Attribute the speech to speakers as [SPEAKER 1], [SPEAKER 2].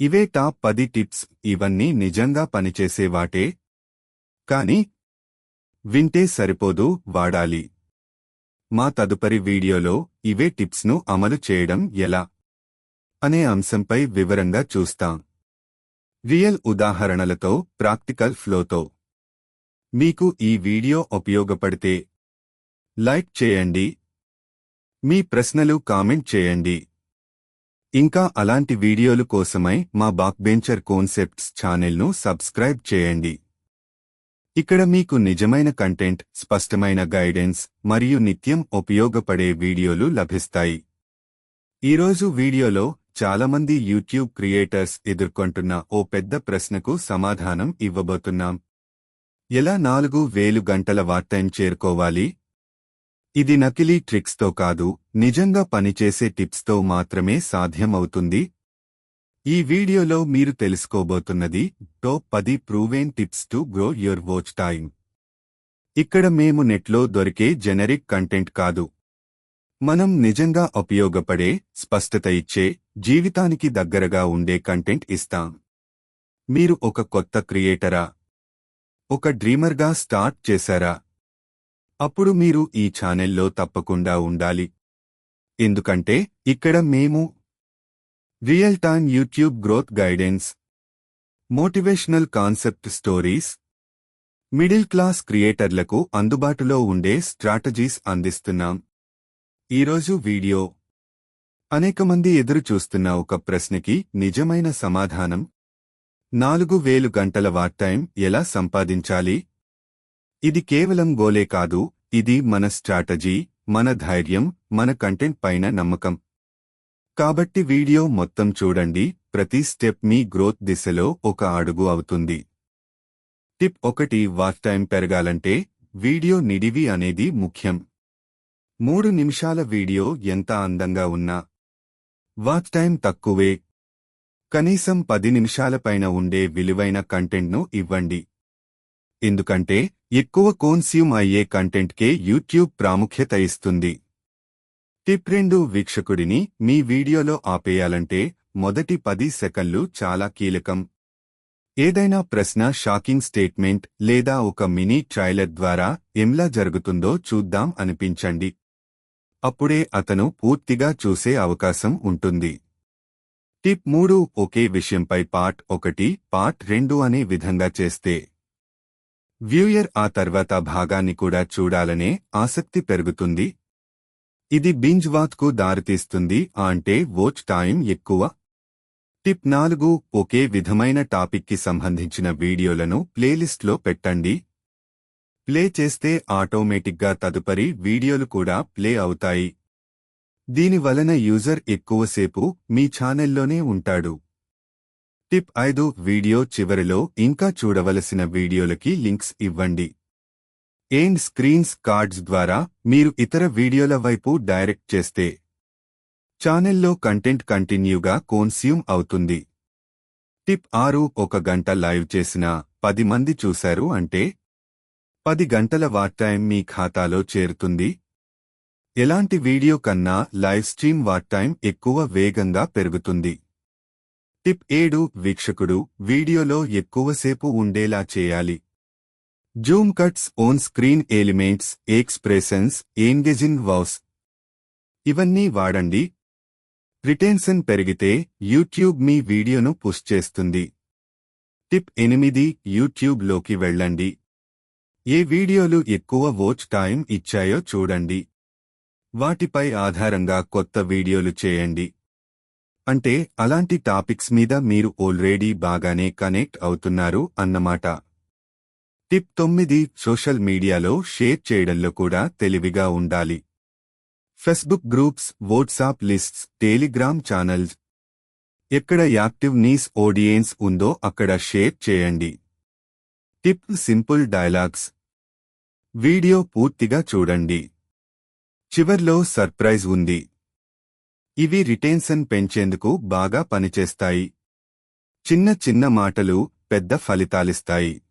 [SPEAKER 1] ఇవే టాప్ పది టిప్స్ ఇవన్నీ నిజంగా పనిచేసేవాటే కాని వింటే సరిపోదు వాడాలి. మా తదుపరి వీడియోలో ఇవే టిప్స్ను అమలు చేయడం ఎలా? అనే అంశంపై వివరంగా చూస్తాం. రియల్ ఉదాహరణలతో ప్రాక్టికల్ ఫ్లోతో. మీకు ఈ వీడియో ఉపయోగపడితే లైక్ చేయండి. మీ ప్రశ్నలు కామెంట్ చేయండి. ఇంకా అలాంటి వీడియోలు కోసమై మా బాక్బెంచర్ కాన్సెప్ట్స్ ఛానెల్ను సబ్స్క్రైబ్ చేయండి. ఇక్కడ మీకు నిజమైన కంటెంట్ స్పష్టమైన గైడెన్స్ మరియు నిత్యం ఉపయోగపడే వీడియోలు లభిస్తాయి. ఈరోజు వీడియోలో చాలామంది యూట్యూబ్ క్రియేటర్స్ ఎదుర్కొంటున్న ఓ పెద్ద ప్రశ్నకు సమాధానం ఇవ్వబోతున్నాం. ఎలా నాలుగు వేలు గంటల వార్టైం చేరుకోవాలి? ఇది నకిలీ ట్రిక్స్తో కాదు నిజంగా పనిచేసే టిప్స్తో మాత్రమే సాధ్యమవుతుంది. ఈ వీడియోలో మీరు తెలుసుకోబోతున్నది టాప్ పది proven tips to grow your watch time ఇక్కడ మేము నెట్లో దొరికే జెనరిక్ కంటెంట్ కాదు. మనం నిజంగా ఉపయోగపడే స్పష్టత ఇచ్చే జీవితానికి దగ్గరగా ఉండే కంటెంట్ ఇస్తాం. మీరు ఒక కొత్త క్రియేటరా? ఒక డ్రీమర్గా స్టార్ట్ చేశారా? అప్పుడు మీరు ఈ ఛానెల్లో తప్పకుండా ఉండాలి. ఎందుకంటే ఇక్కడ మేము real time YouTube growth guidance motivational concept stories middle class క్రియేటర్లకు అందుబాటులో ఉండే స్ట్రాటజీస్ అందిస్తున్నాం. ఈరోజు వీడియో. అనేక మంది ఎదురు చూస్తున్న ఒక ప్రశ్నకి నిజమైన సమాధానం. నాలుగు వేలు గంటల వాట్ టైం ఎలా సంపాదించాలి? ఇది కేవలం గోలే కాదు ఇది మన స్ట్రాటజీ మన ధైర్యం మన కంటెంట్ పైన నమ్మకం. కాబట్టి వీడియో మొత్తం చూడండి ప్రతి స్టెప్ మీ గ్రోత్ దిశలో ఒక అడుగు అవుతుంది. టిప్ ఒకటి వాచ్ టైం పెరగాలంటే వీడియో నిడివి అనేది ముఖ్యం. మూడు నిమిషాల వీడియో ఎంత అందంగా ఉన్నా. వాచ్ టైం తక్కువే. కనీసం పది నిమిషాలపైన ఉండే విలువైన కంటెంట్ను ఇవ్వండి. ఎందుకంటే ఎక్కువ కోన్స్యూమ్ అయ్యే కంటెంట్కే యూట్యూబ్ ప్రాముఖ్యత ఇస్తుంది. టిప్ రెండు వీక్షకుడిని మీ వీడియోలో ఆపేయాలంటే మొదటి పది సెకన్లు చాలా కీలకం. ఏదైనా ప్రశ్న షాకింగ్ స్టేట్మెంట్ లేదా ఒక మినీ ట్రైలర్ ద్వారా ఎంలా జరుగుతుందో చూద్దాం అనిపించండి. అప్పుడే అతను పూర్తిగా చూసే అవకాశం ఉంటుంది. టిప్ మూడు ఒకే విషయంపై పార్ట్ ఒకటి పార్ట్ రెండు అనే విధంగా చేస్తే వ్యూయర్ ఆ తర్వాత భాగాన్ని కూడా చూడాలనే ఆసక్తి పెరుగుతుంది. ఇది బింజ్ వాత్కు దారితీస్తుంది అంటే వోచ్ టైం ఎక్కువ. టిప్ నాలుగు ఒకే విధమైన టాపిక్కి సంబంధించిన వీడియోలను ప్లేలిస్ట్లో పెట్టండి. ప్లే చేస్తే ఆటోమేటిక్గా తదుపరి వీడియోలు కూడా ప్లే అవుతాయి. దీని వలన యూజర్ ఎక్కువసేపు మీ ఛానెల్లోనే ఉంటాడు. టిప్ ఐదు వీడియో చివరిలో ఇంకా చూడవలసిన వీడియోలకి లింక్స్ ఇవ్వండి. ఎండ్ స్క్రీన్స్ కార్డ్స్ ద్వారా మీరు ఇతర వీడియోల వైపు డైరెక్ట్ చేస్తే ఛానెల్లో కంటెంట్ కంటిన్యూగా కోన్స్యూమ్ అవుతుంది. టిప్ ఆరు ఒక గంట లైవ్ చేసిన పది మంది చూశారు అంటే పది గంటల వాట్ టైం మీ ఖాతాలో చేరుతుంది. ఎలాంటి వీడియో కన్నా లైవ్ స్ట్రీమ్ వాట్ టైం ఎక్కువ వేగంగా పెరుగుతుంది. టిప్ ఏడు వీక్షకుడు వీడియోలో ఎక్కువసేపు ఉండేలా చేయాలి. Zoom cuts on screen elements expressions engaging was ఇవన్నీ వాడండి. రిటెన్షన్ పెరిగితే యూట్యూబ్ మీ వీడియోను పుష్ చేస్తుంది. టిప్ ఎనిమిది యూట్యూబ్లోకి వెళ్ళండి. ఏ వీడియోలు ఎక్కువ వాచ్ టైం ఇచ్చాయో చూడండి. వాటిపై ఆధారంగా కొత్త వీడియోలు చేయండి. అంటే అలాంటి టాపిక్స్ మీద మీరు ఆల్రెడీ బాగానే కనెక్ట్ అవుతున్నారు అన్నమాట. టిప్ తొమ్మిది సోషల్ మీడియాలో షేర్ చేయడంలో కూడా తెలివిగా ఉండాలి. Facebook groups WhatsApp lists Telegram channels. ఎక్కడ యాక్టివ్ నీస్ ఆడియన్స్ ఉందో అక్కడ షేర్ చేయండి. Tip simple dialogues. వీడియో పూర్తిగా చూడండి. చివర్లో సర్ప్రైజ్ ఉంది. ఇవి రిటెన్షన్ పెంచేందుకు బాగా పనిచేస్తాయి. చిన్న చిన్న మాటలు పెద్ద ఫలితాలిస్తాయి.